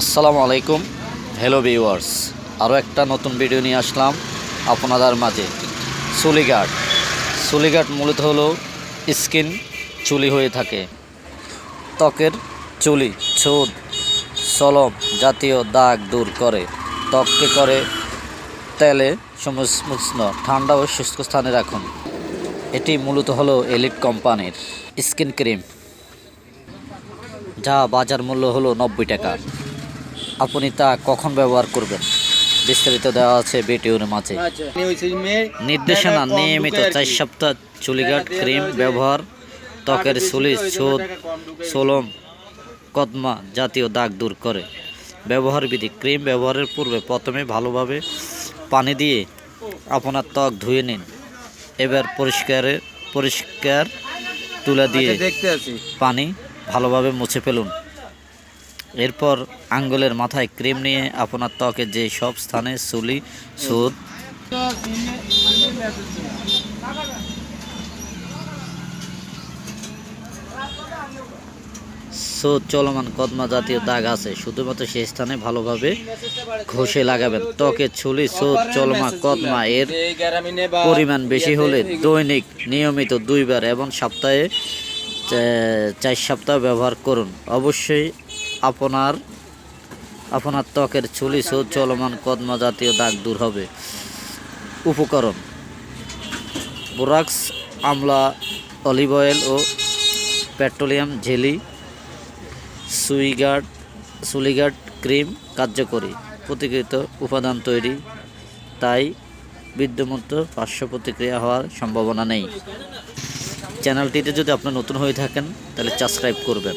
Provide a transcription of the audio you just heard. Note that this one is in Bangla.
আসসালামু আলাইকুম হ্যালো ভিউয়ার্স আরও একটা নতুন ভিডিও নিয়ে আসলাম আপনাদের মাঝে। সুলিগার্ড সুলিগার্ড মূলত হলো স্কিন চুলি হয়ে থাকে। ত্বকের চুলি, ছোদ, সলম জাতীয় দাগ দূর করে। ত্বককে করে তেলে সমুষ্ণ ঠান্ডা ও শুষ্ক স্থানে রাখুন। এটি মূলত হলো এলিট কোম্পানির স্কিন ক্রিম যা বাজার মূল্য হলো নব্বই টাকা। আপনি তা কখন ব্যবহার করবেন? বিস্তারিত দেওয়া আছে ভিডিওর মাঝে। নির্দেশনা নিয়মিত চার সপ্তাহ চুলিগাট ক্রিম ব্যবহার ত্বকের চুলি ছোদ সোলম কদমা জাতীয় দাগ দূর করে। ব্যবহার বিধি ক্রিম ব্যবহারের পূর্বে প্রথমে ভালোভাবে পানি দিয়ে আপনার ত্বক ধুয়ে নিন। এবার পরিষ্কারে পরিষ্কার তুলে দিয়ে পানি ভালোভাবে মুছে ফেলুন। এরপর আঙ্গুলের মাথায় ক্রিম নিয়ে আপনার ত্বকে যে সব স্থানে চুলি সুদ। সুদ চলমান কদমা জাতীয় দাগ আছে। শুধুমাত্র সেই স্থানে ভালোভাবে ঘষে লাগাবেন। ত্বকে ছুলি, সুদ চলমা কদমা এর পরিমাণ বেশি হলে দৈনিক নিয়মিত দুইবার এবং সপ্তাহে চার সপ্তাহ ব্যবহার করুন। অবশ্যই আপনার আপনার ত্বকের চুলি সুদ চলমান কদমা জাতীয় দাগ দূর হবে। উপকরণ, বোরাক্স, আমলা, অলিভ অয়েল ও পেট্রোলিয়াম জেলি, সুইগার্ড, সুলিগার্ড ক্রিম কার্যকরী। প্রতিকৃত উপাদান তৈরি, তাই বিদ্যমন্ত পার্শ্ব প্রতিক্রিয়া হওয়ার সম্ভাবনা নেই। চ্যানেলটিতে যদি আপনার নতুন হয়ে থাকেন, তাহলে সাবস্ক্রাইব করবেন।